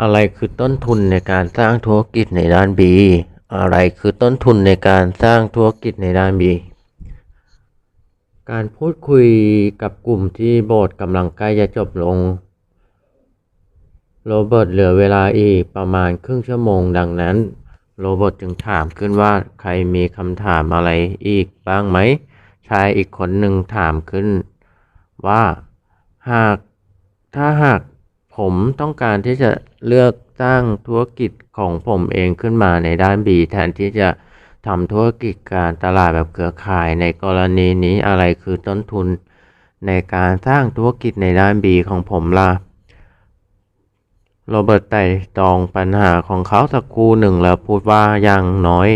อะไรคือต้นทุนในการสร้างธุรกิจในด้าน B อะไรคือต้นทุนในการสร้างธุรกิจในด้าน B การพูดคุยกับกลุ่มที่โบสถ์กำลังใกล้จะจบลง โรเบิร์ตเหลือเวลาอีกประมาณครึ่งชั่วโมงดังนั้น โรเบิร์ตจึงถามขึ้นว่าใครมีคำถามอะไรอีกบ้างไหม ชายอีกคนหนึ่งถามขึ้นว่า หากถ้าหาก ผมต้องการที่จะเลือกสร้งธุรกิจของผมเองขึ้นมาในด้าน B แทนที่จะทำธุรกิจการตลาดแบบเครือข่ายในกรณีนี้อะไรคือต้นทุน ในการสร้างธุรกิจในด้าน B ของผมล่ะโรเบิร์ตไต่ตองปัญหาของเขาสักครู่หนึ่งแล้วพูดว่าอย่างน้อย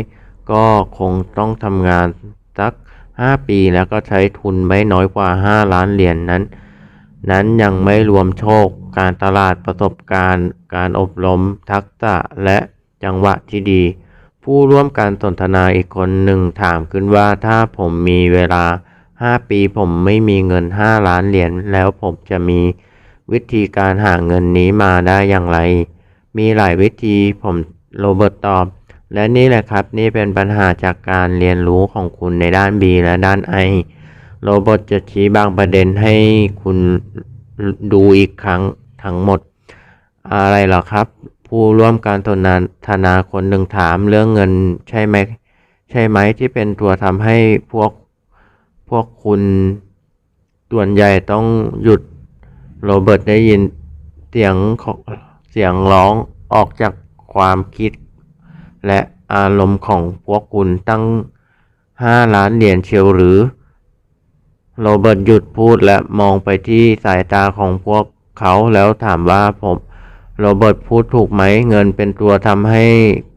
ก็คงต้องทำงานสัก 5 ปีแล้วก็ใช้ทุนไม่น้อยกว่า 5 ล้านเหรียญนนั้น นั้นยังไม่รวมโชค การตลาดประสบการณ์ การอบรม ทักษะและจังหวะที่ดี ผู้ร่วมการสนทนาอีกคนหนึ่งถามขึ้นว่าถ้าผมมีเวลา 5 ปีผมไม่มีเงิน 5 ล้านเหรียญแล้วผมจะมีวิธีการหาเงินนี้มาได้อย่างไร มีหลายวิธีผมโรเบิร์ตตอบ และนี่แหละครับนี่เป็นปัญหาจากการเรียนรู้ของคุณในด้าน B และด้าน I โรเบิร์ตจะชี้บางประเด็นให้คุณดูอีกครั้งทั้งหมด อะไรหรอครับ ผู้ร่วมการสนาทนาคนหนึ่งถามเรื่องเงินใช่ไหมใช่ไหมที่เป็นตัวทำให้พวกพวกคุณส่วนใหญ่ต้องหยุดโรเบิร์ตได้ยินเสียงของเสียงร้องออกจากความคิด และอารมณ์ของพวกคุณตั้งห้าล้านเหรียญเชียวหรือ โรเบิร์ตหยุดพูดและมองไปที่สายตาของพวกเขาแล้วถามว่าผมโรเบิร์ตพูดถูกไหม เงินเป็นตัวทำให้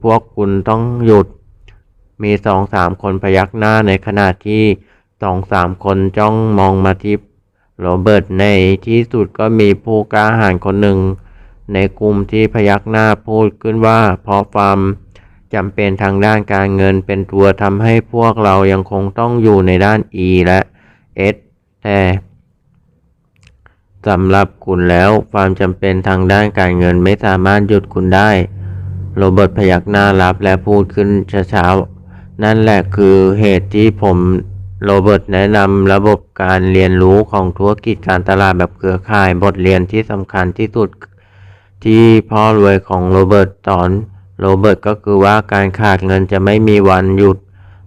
พวกคุณต้องหยุด มีสองสามคนพยักหน้าในขณะที่สองสามคนจ้องมองมาที่โรเบิร์ตในที่สุดก็มีผู้กล้าหาญคนหนึ่ง ในกลุ่มที่พยักหน้าพูดขึ้นว่าเพราะความจำเป็นทางด้านการเงินเป็นตัวทำให้พวกเรายังคงต้องอยู่ในด้าน E และ S แต่สำหรับคุณแล้วความจำเป็นทางด้านการเงินไม่สามารถหยุดคุณได้ โรเบิร์ตพยักหน้ารับและพูดขึ้นช้าๆ นั่นแหละคือเหตุที่ผมโรเบิร์ตแนะนำระบบการเรียนรู้ของธุรกิจการตลาดแบบเครือข่ายบทเรียนที่สำคัญที่สุดที่พ่อรวยของโรเบิร์ตสอนโรเบิร์ตก็คือว่าการขาดเงินจะไม่มีวันหยุด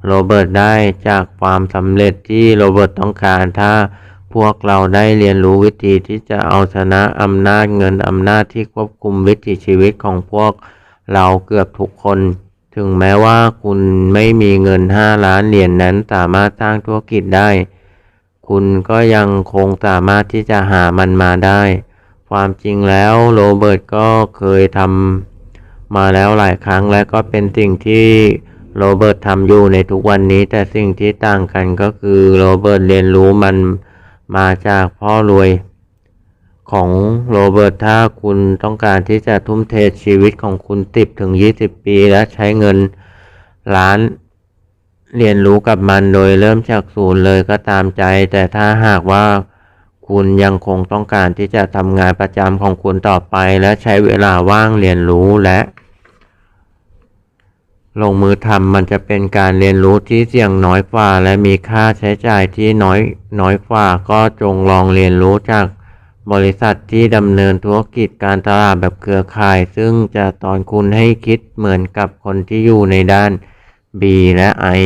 โรเบิร์ตได้จากความสำเร็จที่โรเบิร์ตต้องการถ้าพวกเราได้เรียนรู้วิธีที่จะเอาชนะอำนาจเงินอำนาจที่ควบคุมวิถีชีวิตของพวกเราเกือบทุกคน ถึงแม้ว่าคุณไม่มีเงิน 5 ล้านเหรียญนนั้นสามารถสร้างธุรกิจได้ คุณก็ยังคงสามารถที่จะหามันมาได้ ความจริงแล้วโรเบิร์ตก็เคยทำมาแล้วหลายครั้งและก็เป็นสิ่งที่ โรเบิร์ตทำอยู่ในทุกวันนี้ แต่สิ่งที่ต่างกันก็คือโรเบิร์ตเรียนรู้มันมาจากพ่อรวยของโรเบิร์ตถ้าคุณต้องการที่จะทุ่มเทชีวิตของคุณติบถึง 20 ปี และใช้เงินล้าน เรียนรู้กับมันโดยเริ่มจากศูนย์เลยก็ตามใจ แต่ถ้าหากว่าคุณยังคงต้องการที่จะทำงานประจำของคุณต่อไป และใช้เวลาว่างเรียนรู้และ ลงมือทำมันจะเป็นการเรียนรู้ที่เสี่ยงน้อยกว่า และมีค่าใช้จ่ายที่น้อยน้อยกว่า ก็จงลองเรียนรู้จากบริษัทที่ดำเนินธุรกิจการตลาดแบบเครือข่าย ซึ่งจะตอนคุณให้คิดเหมือนกับคนที่อยู่ในด้าน B และ I